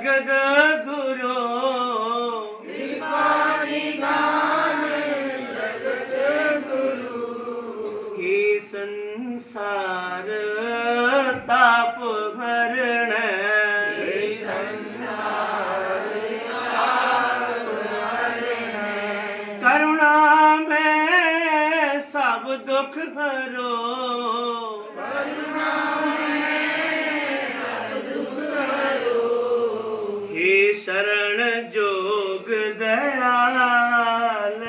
जगद गुरु हे संसार ताप हरण करुणा में सब दुख हरो ਮਿਲਣ ਜੋਗ ਦਇਆਲ।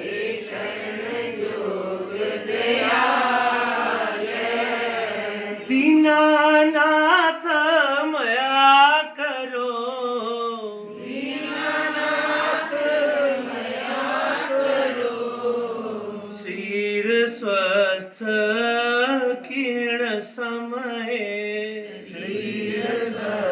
ਏ ਸ਼ਰਨ ਜੋਗ ਦਇਆਲ ਦੀਨਾ ਨਾਥ ਮਇਆ ਕਰੋ। ਦੀਨਾ ਨਾਥ ਮਇਆ ਕਰੋ ਸਰੀਰ ਸਵਸਥ ਕਿਣ ਸਮਏ। ਸਰੀਰ ਸਵਸਥ